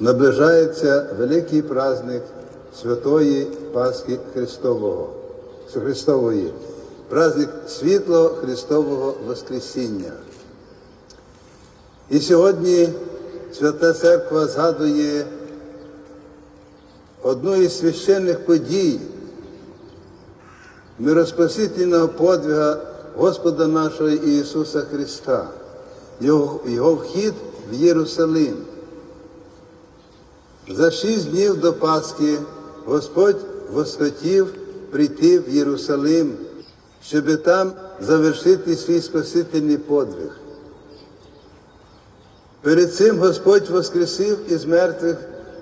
наближається великий праздник Святої Пасхи Христового, Христової, праздник світло Христового Воскресіння. І сьогодні Свята Церква згадує одну із священних подій мироспасительного подвига Господа нашого Ісуса Христа, Його, Його вхід в Єрусалим. За шість днів до Пасхи Господь восхотів прийти в Єрусалим, щоб там завершити свій спасительний подвиг. Перед цим Господь воскресив із мертвих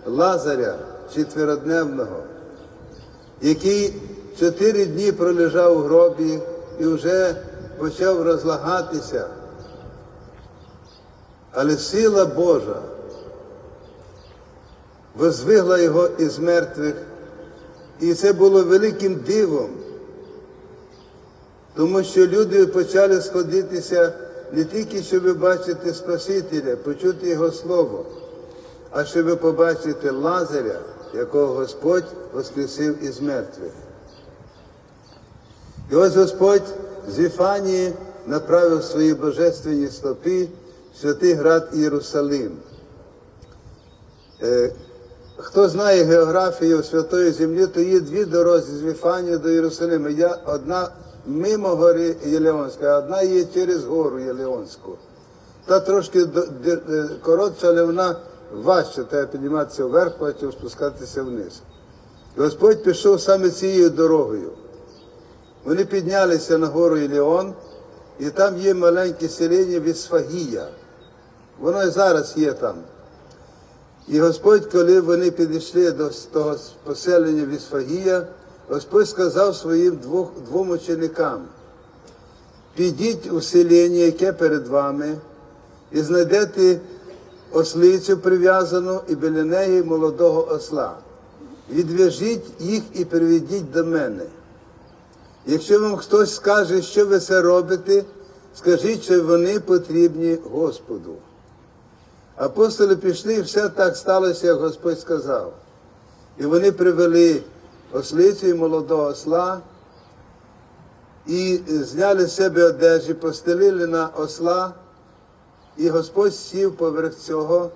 Лазаря четверодневного, який чотири дні пролежав у гробі і вже почав розлагатися. Але сила Божа возвигла його із мертвих, і це було великим дивом, тому що люди почали сходитися не тільки, щоб бачити Спасителя, почути Його Слово, а щоб побачити Лазаря, якого Господь воскресив із мертвих. І ось Господь з Віфанії направив свої божественні стопи в святий град Єрусалим. Хто знає географію Святої Землі, то є дві дороги з Віфанії до Єрусалима. Я одна мимо гори Єлеонська, а одна є через гору Єлеонську. Та трошки е, коротша, але вона важче, треба підніматися вверх, потім спускатися вниз. Господь пішов саме цією дорогою. Вони піднялися на гору Іліон, і там є маленьке селення Вісфагія. Воно і зараз є там. І Господь, коли вони підійшли до того поселення Вісфагія, Господь сказав своїм двох, двом ученикам, підіть у селення, яке перед вами, і знайдете ослицю прив'язану і біля неї молодого осла. Відв'яжіть їх і приведіть до мене. Якщо вам хтось скаже, що ви це робите, скажіть, що вони потрібні Господу. Апостоли пішли, і все так сталося, як Господь сказав. І вони привели ослицю і молодого осла і зняли з себе одежі, постелили на осла, і Господь сів поверх цього,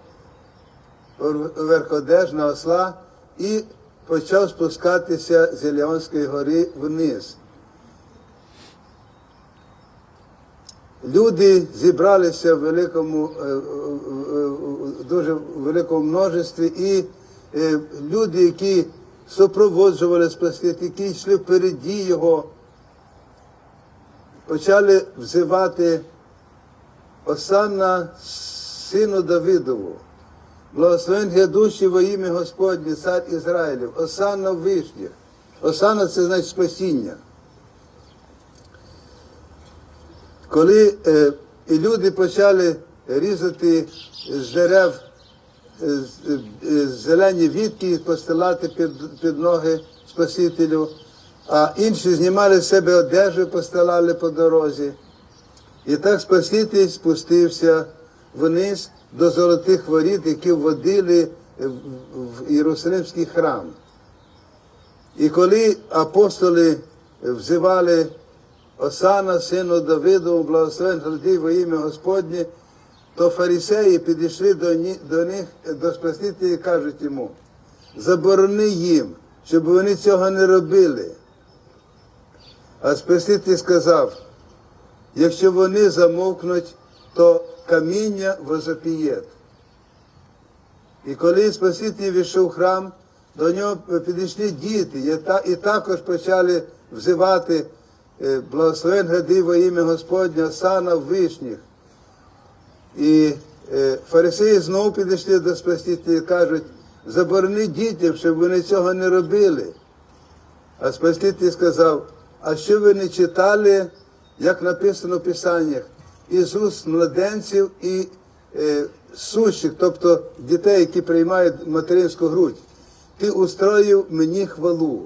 поверх одеж на осла і почав спускатися з Іліонської гори вниз. Люди зібралися в великому, е, е, е, дуже великому множестві, і люди, які супроводжували Спасителя, які йшли впереді його, почали взивати Осанна сину Давидову. Благословен грядущий во ім'я Господнє, цар Ізраїлів, Осанна в вишніх. Осанна це значить спасіння. Коли е, і люди почали різати з дерев е, е, зелені вітки і постилати під, під ноги Спасителю, а інші знімали з себе одежу і постилали по дорозі. І так Спаситель спустився вниз до золотих воріт, які вводили в в Єрусалимський храм. І коли апостоли взивали Осана, сину Давидову, благословен гради во ім'я Господнє, то фарисеї підійшли до, ні- до них, до Спасителя і кажуть йому, заборони їм, щоб вони цього не робили. А Спаситель сказав, якщо вони замовкнуть, то каміння возопіє. І коли Спаситель війшов храм, до нього підійшли діти і також почали взивати благословен гради во ім'я Господня, сана вишніх. І е, фарисеї знову підійшли до Спасителя і кажуть, заборони дітям, щоб вони цього не робили. А Спаситель сказав, а що ви не читали, як написано в Писаннях, із уст младенців і е, сущих, тобто дітей, які приймають материнську грудь, ти устроїв мені хвалу.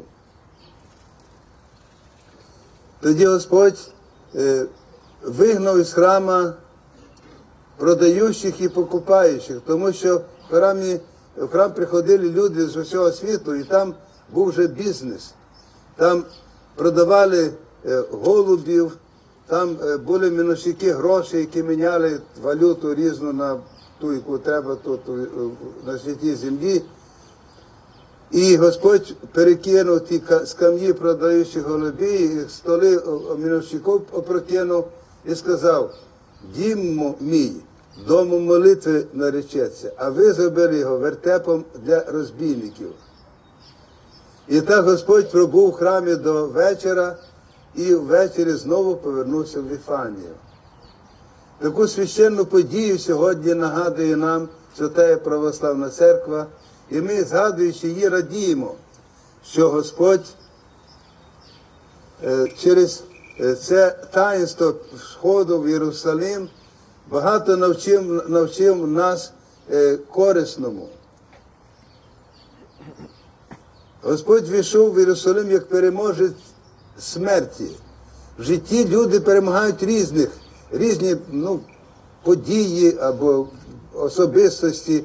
Тоді Господь е, вигнав із храма продаючих і покупаючих, тому що в храмі в храм приходили люди з усього світу, і там був вже бізнес. Там продавали е, голубів, там е, були мінощики гроші, які міняли валюту різну на ту, яку треба тут на святій землі. І Господь перекинув ті ка- скам'ї продаючі голубі, столи мінощиків опрокинув і сказав, дім мій, домом молитви наречеться, а ви зробили його вертепом для розбійників. І так Господь пробув в храмі до вечора і ввечері знову повернувся в Віфанію. Таку священну подію сьогодні нагадує нам Свята Православна Церква, і ми, згадуючи її, радіємо, що Господь е, через е, це таїнство сходу в Єрусалим багато навчив, навчив нас е, корисному. Господь війшов в Єрусалим як переможець смерті. В житті люди перемагають різних, різні ну, події або особистості.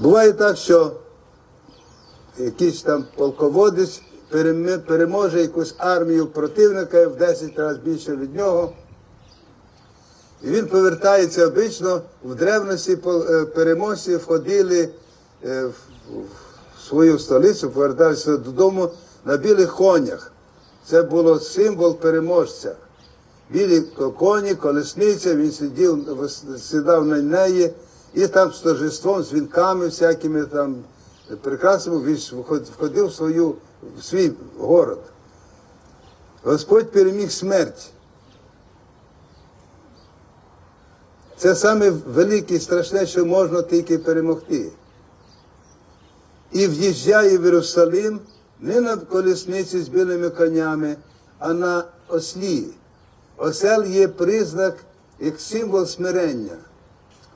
Буває так, що якийсь там полководець переможе якусь армію противника в 10 разів більше від нього. І він повертається обично в древності е, переможці входили е, в свою столицю, поверталися додому на білих конях. Це було символ переможця. Білі коні, колесниця, він сидів, сідав на неї, і там з торжеством, з вінками всякими там прекрасними, він входив в, свою, в свій город. Господь переміг смерть. Це саме велике і страшне, що можна тільки перемогти. І в'їжджає в Єрусалим не на колісниці з білими конями, а на ослі. Осел є признак як символ смирення,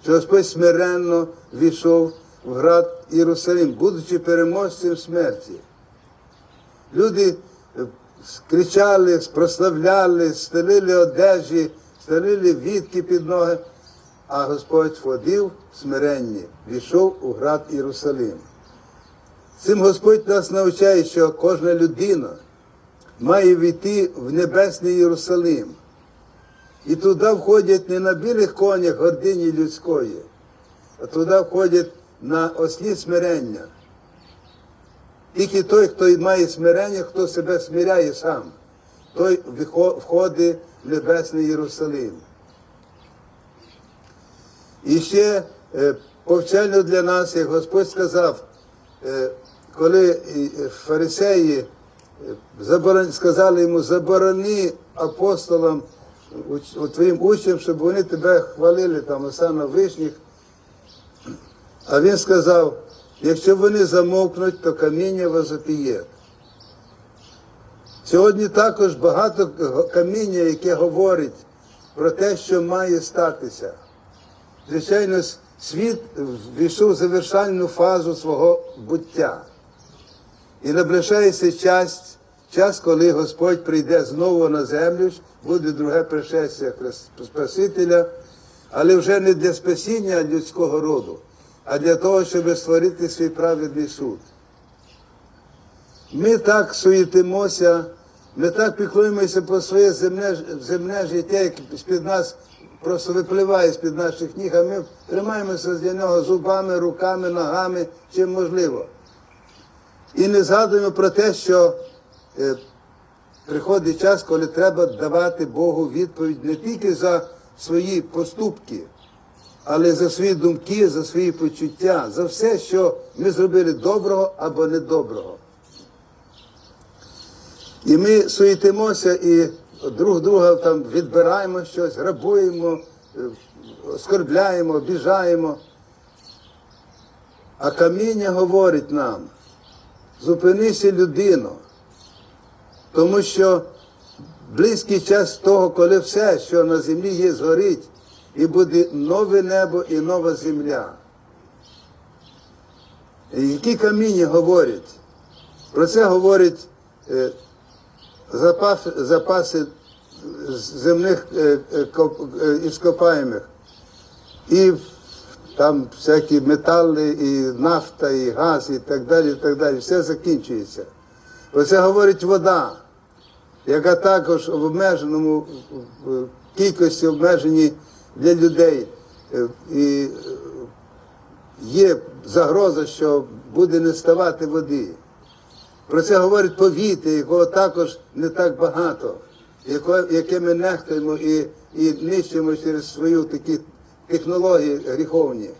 що Господь смиренно війшов в град Єрусалим, будучи переможцем смерті. Люди е, кричали, прославляли, стелили одежі, стелили вітки під ноги, а Господь входив в смиренні, війшов у град Єрусалим. Цим Господь нас навчає, що кожна людина має війти в небесний Єрусалим. І туди входять не на білих конях гордині людської, а туди входять на ослі смирення. Тільки той, хто має смирення, хто себе смиряє сам, той входить в небесний Єрусалим. І ще е, повчально для нас, як Господь сказав, е, коли е, фарисеї сказали йому, заборони апостолам, твоїм учням, щоб вони тебе хвалили там оса вишніх. А він сказав, якщо вони замовкнуть, то каміння возопіє. Сьогодні також багато каміння, яке говорить про те, що має статися. Звичайно, світ війшов в завершальну фазу свого буття. І наближається час, час, коли Господь прийде знову на землю, буде друге пришестя Спасителя, але вже не для спасіння людського роду, а для того, щоб створити свій праведний суд. Ми так суєтимося, ми так піклуємося про своє земне, земне життя, як з-під нас просто випливає з-під наших ніг, а ми тримаємося для нього зубами, руками, ногами, чим можливо. І не згадуємо про те, що приходить час, коли треба давати Богу відповідь не тільки за свої поступки, але за свої думки, за свої почуття, за все, що ми зробили доброго або недоброго. І ми суєтимося і друг друга там відбираємо щось, грабуємо, е, оскорбляємо, обіжаємо. А каміння говорить нам, зупинися людино, тому що близький час того, коли все, що на землі є, згорить, і буде нове небо і нова земля. І які каміння говорять? Про це говорять е, запаси, земних е, е, е, іскопаємих. І там всякі метали, і нафта, і газ, і так далі, і так далі. Все закінчується. Про це говорить вода, яка також в обмеженому в кількості обмежені для людей. Е, І е, є загроза, що буде не ставати води. Про це говорить повітря, якого також не так багато, яке ми нехтуємо і, і нищимо через свою такі технології гріховні.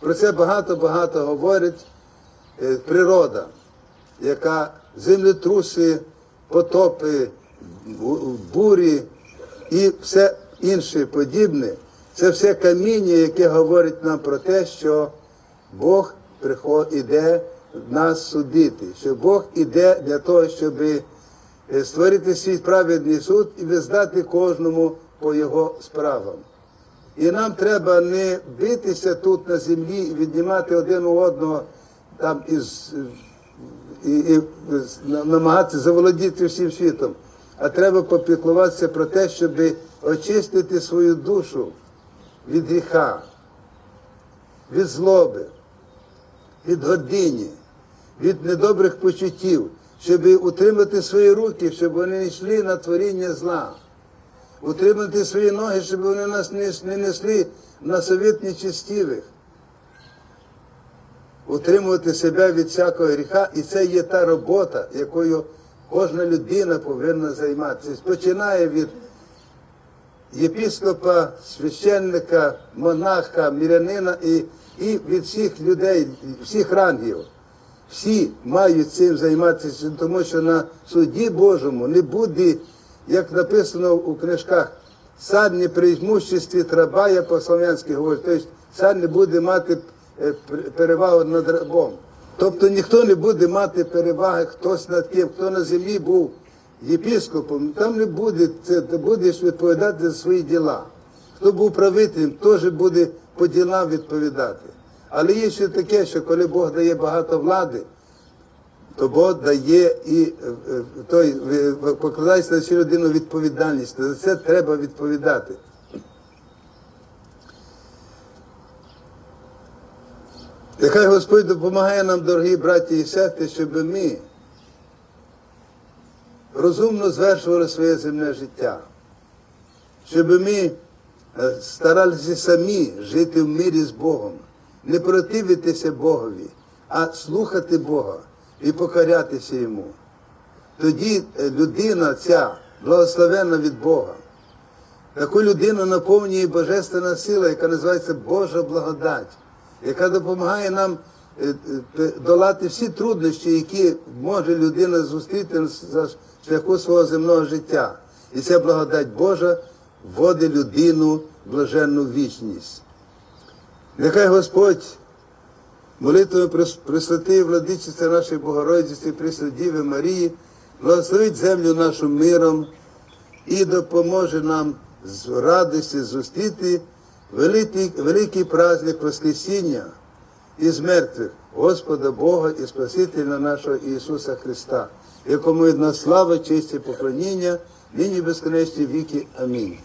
Про це багато-багато говорить е, природа, яка землетруси, потопи, бурі і все інше подібне, це все каміння, яке говорить нам про те, що Бог іде нас судити, що Бог іде для того, щоб створити свій праведний суд і визнати кожному по його справам. І нам треба не битися тут на землі і віднімати один у одного там із і, і намагатися заволодіти всім світом, а треба попіклуватися про те, щоб очистити свою душу від гріха, від злоби, від гордині, від недобрих почуттів, щоб утримати свої руки, щоб вони не йшли на творіння зла, утримати свої ноги, щоб вони нас не, не несли на совіт нечестивих утримувати себе від всякого гріха, і це є та робота, якою кожна людина повинна займатися. Починає від єпіскопа, священника, монаха, мірянина і, і від всіх людей, всіх рангів. Всі мають цим займатися, тому що на суді Божому не буде, як написано у книжках, цар не при имуществі трабая по-слов'янськи говорить, тобто цар не буде мати перевагу над рабом. Тобто ніхто не буде мати переваги хтось над ким, хто на землі був єпіскопом, там не буде, це ти будеш відповідати за свої діла. Хто був правителем, теж буде по ділам відповідати. Але є ще таке, що коли Бог дає багато влади, то Бог дає і е, е, той покладається на цю людину відповідальність. За це треба відповідати. Нехай Господь допомагає нам, дорогі браті і сестри, щоб ми розумно звершували своє земне життя, щоб ми е, старалися самі жити в мирі з Богом, не противитися Богові, а слухати Бога і покорятися Йому. Тоді е, людина ця благословенна від Бога. Таку людину наповнює божественна сила, яка називається Божа благодать, яка допомагає нам е, е, долати всі труднощі, які може людина зустріти за шляху свого земного життя. І ця благодать Божа вводить людину в блаженну вічність. Нехай Господь молитвою Прес- Пресвятої владичиці нашої Богородиці, Пресвятіви Марії, благословить землю нашу миром і допоможе нам з радості зустріти великий, великий праздник Воскресіння із мертвих Господа Бога і Спасителя нашого Ісуса Христа, якому від слава, честь і поклоніння, нині безконечні віки. Амінь.